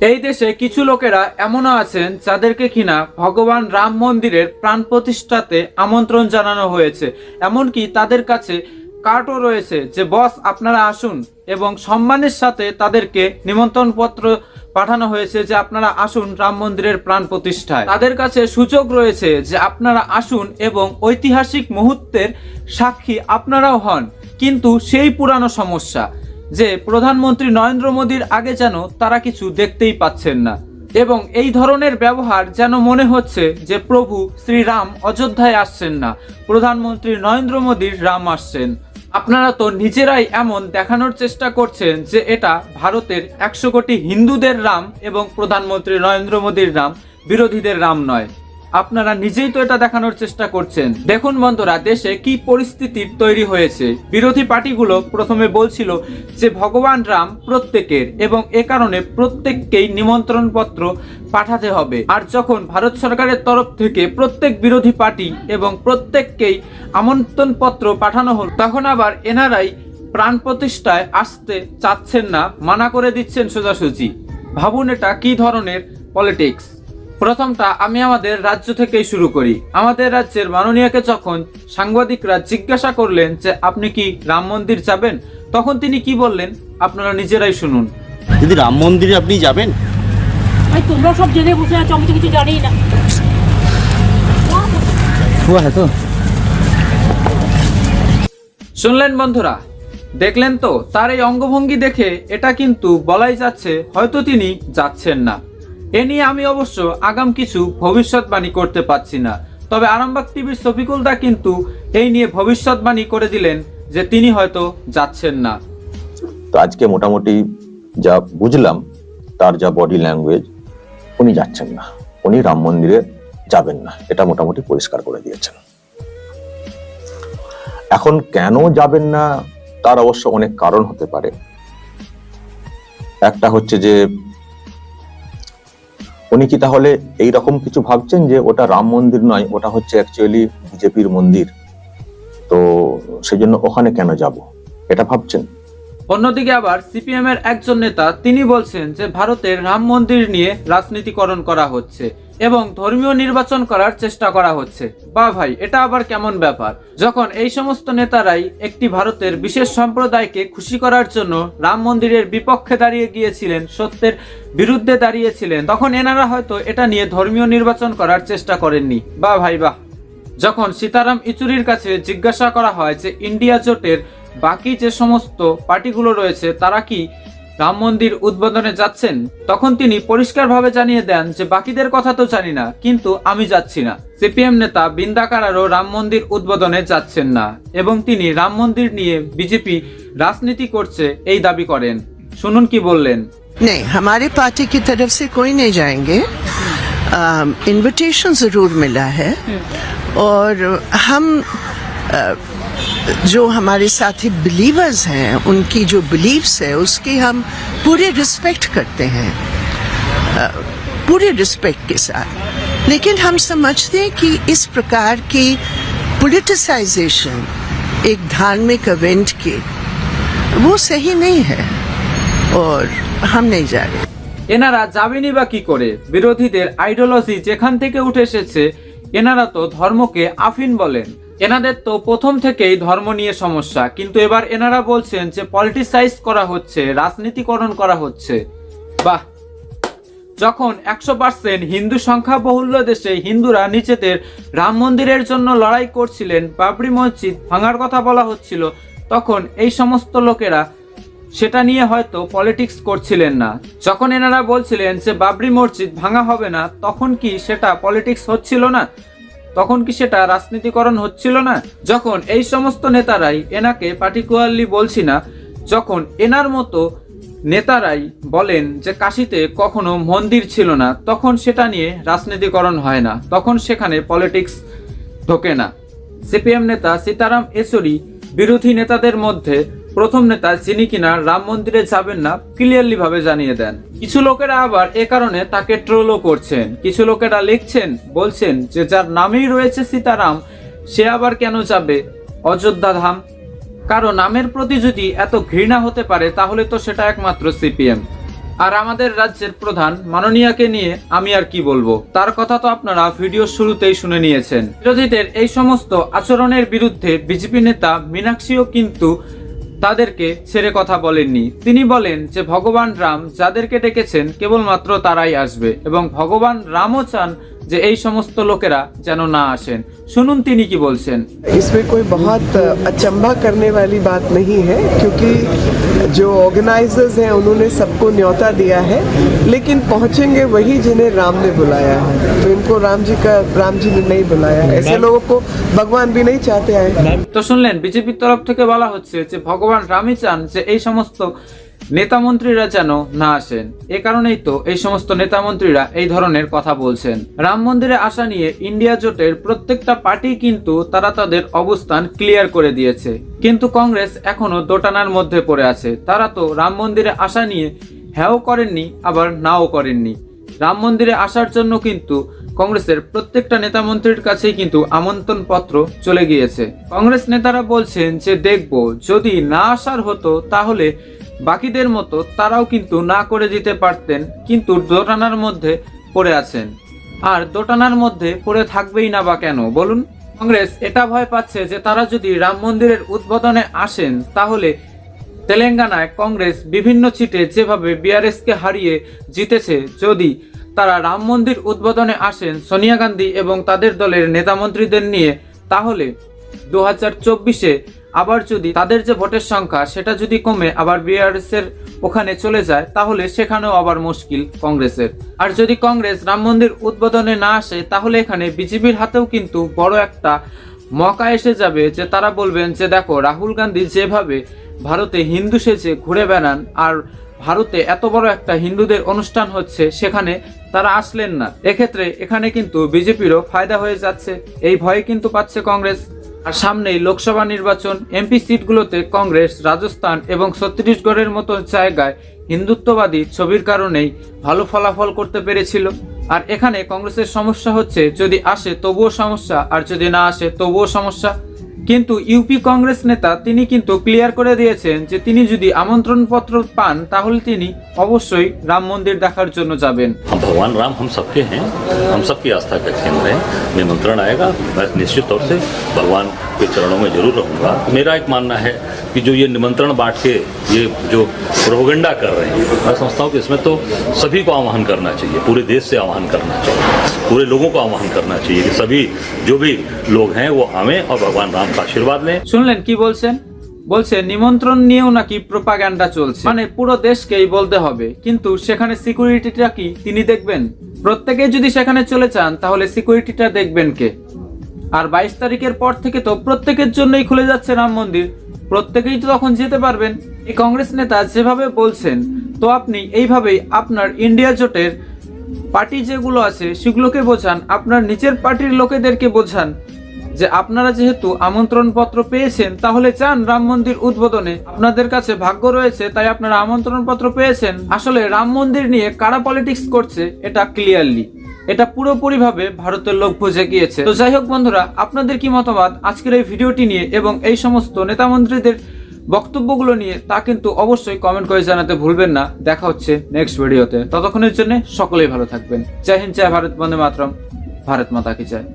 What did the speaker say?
এই দেশে কিছু লোকেরা এমনও আছেন যাদেরকে কিনা ভগবান রাম মন্দিরের প্রাণ প্রতিষ্ঠাতে আমন্ত্রণ জানানো হয়েছে। এমনকি তাদের কাছে কার্ডও রয়েছে যে, বস, আপনারা আসুন। এবং সম্মানের সাথে তাদেরকে নিমন্ত্রণ পত্র পাঠানো হয়েছে যে, আপনারা আসুন রাম মন্দিরের প্রাণ প্রতিষ্ঠায়। তাদের কাছে সুযোগ রয়েছে যে, আপনারা আসুন এবং ঐতিহাসিক মুহূর্তের সাক্ষী আপনারাও হন। কিন্তু সেই পুরানো সমস্যা যে প্রধানমন্ত্রী নরেন্দ্র মোদীর আগে যেন তারা কিছু দেখতেই পাচ্ছেন না। এবং এই ধরনের ব্যবহার যেন মনে হচ্ছে যে প্রভু শ্রীরাম অযোধ্যায় আসছেন না, প্রধানমন্ত্রী নরেন্দ্র মোদীর রাম আসছেন। আপনারা তো নিজেরাই এমন দেখানোর চেষ্টা করছেন যে এটা ভারতের একশো কোটি হিন্দুদের রাম এবং প্রধানমন্ত্রী নরেন্দ্র মোদীর রাম, বিরোধীদের রাম নয়। আপনারা নিজেই তো এটা দেখানোর চেষ্টা করছেন। দেখুন বন্ধুরা, দেশে কি পরিস্থিতির তৈরি হয়েছে। বিরোধী পার্টিগুলো প্রথমে বলছিল যে ভগবান রাম প্রত্যেকের এবং এ কারণে প্রত্যেককেই নিমন্ত্রণ পত্র পাঠাতে হবে। আর যখন ভারত সরকারের তরফ থেকে প্রত্যেক বিরোধী পার্টি এবং প্রত্যেককেই আমন্ত্রণ পত্র পাঠানো হল, তখন আবার এনারাই প্রাণ প্রতিষ্ঠায় আসতে চাচ্ছেন না, মানা করে দিচ্ছেন সোজাসুজি। ভাবুন এটা কি ধরনের পলিটিক্স। প্রথমটা আমি আমাদের রাজ্য থেকেই শুরু করি। আমাদের রাজ্যের মাননীয়কে যখন সাংবাদিকরা জিজ্ঞাসা করলেন যে আপনি কি রাম মন্দির যাবেন তখন তিনি কি বললেন? আপনারা নিজেরাই শুনুন। দিদি রাম মন্দিরে আপনি যাবেন? ভাই তোমরা সব জেনে বসে আছো আমি তো কিছু জানি না। তো? শুনলেন বন্ধুরা? দেখলেন তো? তার এই অঙ্গভঙ্গি দেখে এটা কিন্তু বলাই যাচ্ছে হয়তো তিনি যাচ্ছেন না। এ নিয়ে আমি অবশ্য আগাম কিছু ভবিষ্যৎবাণী করতে পারছি না। তবে আরামবাগ টিভির শফিকুল দা কিন্তু এই নিয়ে ভবিষ্যৎবাণী করে দিলেন যে তিনি হয়তো যাচ্ছেন না। তো আজকে মোটামুটি যা বুঝলাম, তার যা বডি ল্যাঙ্গুয়েজ উনি যাচ্ছেন না। উনি রাম মন্দিরে যাবেন না। এটা মোটামুটি পরিষ্কার করে দিয়েছেন। এখন কেন যাবেন না, তার অবশ্য অনেক কারণ হতে পারে। একটা হচ্ছে যে উনি কি তাহলে এইরকম কিছু ভাবছেন যে ওটা রাম মন্দির নয়, ওটা হচ্ছে অ্যাকচুয়ালি বিজেপির মন্দির? তো সেই জন্য ওখানে কেন যাব? এটা ভাবছেন? অন্যদিকে আবার সিপিএম এর একজন নেতা, তিনি বলছেন যে ভারতের রাম মন্দির নিয়ে রাজনীতিকরণ করা হচ্ছে। এবং ধর্মীয় নির্বাচন করার চেষ্টা করা হচ্ছে। বা ভাই, এটা আবার কেমন ব্যাপার? যখন এই সমস্ত নেতারাই একটি ভারতের বিশেষ সম্প্রদায়কে খুশি করার জন্য রাম মন্দিরের বিপক্ষে দাঁড়িয়ে গিয়েছিলেন, সত্যের বিরুদ্ধে দাঁড়িয়েছিলেন, তখন এনারা হয়তো এটা নিয়ে ধর্মীয় নির্বাচন করার চেষ্টা করেননি। বা ভাই, বাহ! যখন সীতারাম ইচুরির কাছে জিজ্ঞাসা করা হয় যে, ইন্ডিয়া জোটের বাকি যে সমস্ত পার্টিগুলো রয়েছে, তারা কি রাম মন্দির উদ্বোধনে যাচ্ছেন তখন তিনি পরিষ্কারভাবে জানিয়ে দেন যে বাকিদের কথা তো জানি না কিন্তু আমি যাচ্ছি না সিপিএম নেতা বিন্দাকারারও রাম মন্দির উদ্বোধনে যাচ্ছেন না এবং তিনি রাম মন্দির নিয়ে বিজেপি রাজনীতি করছে এই দাবি করেন শুনুন কি বললেন नहीं हमारे पार्टी की तरफ से कोई नहीं जाएंगे इनविटेशन जरूर मिला है और हम अ, जो हमारे साथी बिलीवर्स हैं उनकी जो बिलीव्स है उसकी हम पूरे रिस्पेक्ट करते हैं अ, पूरे रिस्पेक्ट के साथ लेकिन हम समझते हैं कि इस प्रकार की पोलिटिसाइजेशन एक धार्मिक इवेंट की वो सही नहीं है और हम नहीं जा रहे এনারা যাবেনই বা কি করে বিরোধীদের আইডিওলজি যেখান থেকে উঠে এসেছে এনারা তো ধর্মকে আফিন বলেন এনাদের তো প্রথম থেকেই ধর্ম নিয়ে সমস্যা, কিন্তু এবার এনারা বলছেন যে পলিটিসাইজ করা হচ্ছে, রাজনীতিকরণ করা হচ্ছে। বাহ! যখন একশো পার্সেন্ট হিন্দু সংখ্যা বহুল্য দেশে হিন্দুরা নিজেদের রাম মন্দিরের জন্য লড়াই করছিলেন, বাবরি মসজিদ ভাঙার কথা বলা হচ্ছিল, তখন এই সমস্ত লোকেরা সেটা নিয়ে হয়তো পলিটিক্স করছিলেন না। যখন এনারা বলছিলেন যে বাবরি মসজিদ ভাঙা হবে না, তখন কি সেটা পলিটিক্স হচ্ছিল না? তখন কি সেটা রাজনীতিকরণ হচ্ছিল না? যখন এই সমস্ত নেতারাই এনাকে পার্টিকুলারলি বলছি না, যখন এনার মতো নেতারাই বলেন যে কাশিতে কখনো মন্দির ছিল না, তখন সেটা নিয়ে রাজনীতিকরণ হয় না। তখন সেখানে পলিটিক্স ঢোকে না। সিপিএম নেতা সীতারাম yechuri বিরোধী নেতাদের মধ্যে প্রথম নেতা যিনি কিনা রাম মন্দিরে যাবেন না ক্লিয়ারলি ভাবে জানিয়ে দেন। কিছু লোকেরা আবার এ কারণে তাকে ট্রোলও করছেন। কিছু লোকেরা লিখছেন, বলছেন যে যার নামেই রয়েছে সীতারাম, সে আবার কেন যাবে? অযোধ্যা ধাম। কারও নামের প্রতি যদি এত ঘৃণা হতে পারে, তাহলে তো সেটা একমাত্র সিপিএম। আর আমাদের রাজ্যের প্রধান মাননীয়াকে নিয়ে আমি আর কি বলব? তার কথা তো আপনারা ভিডিও শুরুতেই শুনে নিয়েছেন। বিরোধীদের এই সমস্ত আচরণের বিরুদ্ধে বিজেপি নেতা মীনাক্ষীও কিন্তু তাদেরকে ছেড়ে কথা বলেননি। তিনি বলেন যে, ভগবান রাম যাদেরকে ডেকেছেন কেবলমাত্র তারাই আসবে এবং ভগবান রামও চান যে এই সমস্ত লোকেরা যেন না আসেন শুনুন তিনি কি বলছেন इसमें कोई बहुत अचंभा करने वाली बात नहीं है क्योंकि जो ऑर्गेनाइजर्स हैं उन्होंने सबको न्योता दिया है लेकिन पहुंचेंगे वही जिन्हें राम ने बुलाया है तो इनको राम जी का राम जी ने नहीं बुलाया ऐसे लोगों को भगवान भी नहीं चाहते आए তো শুনলেন বিজেপির তরফ থেকে বলা হচ্ছে যে ভগবান রামই চান যে এই সমস্ত নেতা মন্ত্রীরা যেন না আসেন। এ কারণেই তো এই সমস্ত নেতা মন্ত্রীরা এই ধরনের কথা বলছেন। রাম মন্দিরে আসা নিয়ে ইন্ডিয়া জোটের প্রত্যেকটা পার্টি কিন্তু তারা তাদের অবস্থান ক্লিয়ার করে দিয়েছে। কিন্তু কংগ্রেস এখনও দোটানার মধ্যে পড়ে আছে। তারা তো রাম মন্দিরে আসা নিয়ে হ্যাঁও করেননি, আবার নাও করেননি। রাম মন্দিরে আসার জন্য কিন্তু কংগ্রেসের প্রত্যেকটা নেতা মন্ত্রীর কাছেই কিন্তু আমন্ত্রণ পত্র চলে গিয়েছে। কংগ্রেস নেতারা বলছেন যে, দেখব, যদি না আসার হতো তাহলে বাকিদের মতো তারাও কিন্তু না করে দিতে পারতেন, কিন্তু দোটানার মধ্যে পড়ে আছেন। আর দোটানার মধ্যে পড়ে থাকবেই না বা কেন, বলুন? কংগ্রেস এটা ভয় পাচ্ছে যে তারা যদি রাম মন্দিরের উদ্বোধনে আসেন, তাহলে তেলেঙ্গানায় কংগ্রেস বিভিন্ন সিটে যেভাবে বিআরএসকে হারিয়ে জিতেছে, যদি তারা রাম মন্দির উদ্বোধনে আসেন সোনিয়া গান্ধী এবং তাদের দলের নেতামন্ত্রীদের নিয়ে, তাহলে দু হাজার চব্বিশে আবার যদি তাদের যে ভোটের সংখ্যা, সেটা যদি কমে আবার বিআরএস এর ওখানে চলে যায়, তাহলে সেখানেও আবার মুশকিল কংগ্রেসের। আর যদি কংগ্রেস রাম মন্দির উদ্বোধনে না আসে, তাহলে এখানে বিজেপির হাতেও কিন্তু বড় একটা মকা এসে যাবে যে তারা বলবেন যে দেখো, রাহুল গান্ধী যেভাবে ভারতে হিন্দু সেজে ঘুরে বেড়ান আর ভারতে এত বড় একটা হিন্দুদের অনুষ্ঠান হচ্ছে, সেখানে তারা আসলেন না। এক্ষেত্রে এখানে কিন্তু বিজেপিরও ফায়দা হয়ে যাচ্ছে। এই ভয়ে কিন্তু পাচ্ছে কংগ্রেস। আর সামনেই লোকসভা নির্বাচন, এমপি সিটগুলোতে কংগ্রেস, রাজস্থান এবং ছত্তিশগড়ের মতো জায়গায় হিন্দুত্ববাদী ছবির কারণেই ভালো ফলাফল করতে পেরেছিল। আর এখানে কংগ্রেসের সমস্যা হচ্ছে, যদি আসে তবুও সমস্যা, আর যদি না আসে তবুও সমস্যা। কিন্তু ইউপি কংগ্রেস নেতা তিনি কিন্তু ক্লিয়ার করে দিয়েছেন যে তিনি যদি আমন্ত্রণ পত্র পান তাহলে তিনি অবশ্যই রাম মন্দির দেখার জন্য যাবেন हम भगवान राम हम सबके हैं हम सबकी आस्था का केंद्र हैं निमंत्रण आएगा मैं निश्चित तौर से भगवान के चरणों में जरूर रहूंगा मेरा एक मानना है कि जो ये निमंत्रण बांट के ये जो प्रोपगंडा कर रहे हैं मैं समझता हूँ कि इसमें तो सभी को आह्वान करना चाहिए पूरे देश से आह्वान करना चाहिए पूरे लोगों को आह्वान करना चाहिए कि सभी जो भी लोग हैं वो आवें और भगवान राम का आशीर्वाद लें শুনলেন কি বলছেন বলছে নিমন্ত্রণ নিয়েও নাকি প্রোপাগ্যান্ডা চলছে মানে পুরো দেশকেই বলতে হবে কিন্তু সেখানে সিকিউরিটিটা কি তিনি দেখবেন প্রত্যেকেই যদি সেখানে চলে যান তাহলে সিকিউরিটিটা দেখবেন কে আর বাইশ তারিখের পর থেকে তো প্রত্যেকের জন্যই খুলে যাচ্ছে রাম মন্দির প্রত্যেকেই তো তখন যেতে পারবেন। এই কংগ্রেস নেতা যেভাবে বলছেন, তো আপনি এইভাবেই আপনার ইন্ডিয়া জোটের পার্টি যেগুলো আছে, সেগুলোকে বোঝান। আপনার নিচের পার্টির লোকেদেরকে বোঝান যে আপনারা যেহেতু আমন্ত্রণ পত্র পেয়েছেন, তাহলে চান রাম মন্দির উদ্বোধনে। আপনাদের কাছে ভাগ্য রয়েছে, তাই আপনারা আমন্ত্রণ পত্র পেয়েছেন। আসলে রাম মন্দির নিয়ে কারা পলিটিক্স করছে, এটা ক্লিয়ারলি। এটা পুরোপুরিভাবে ভারতের লোক বুঝে গিয়েছে। তো যাই হোক বন্ধুরা, আপনাদের কি মতামত? আজকের এই ভিডিওটি নিয়ে এবং এই সমস্ত নেতা মন্ত্রীদের বক্তব্যগুলো নিয়ে তা কিন্তু অবশ্যই কমেন্ট করে জানাতে ভুলবেন না। দেখা হচ্ছে নেক্সট ভিডিওতে ততক্ষণের জন্য সকলেই ভালো থাকবেন। জয় হিন্দ, জয় ভারত, বন্দে মাতরম। ভারত মাতা কি জয়।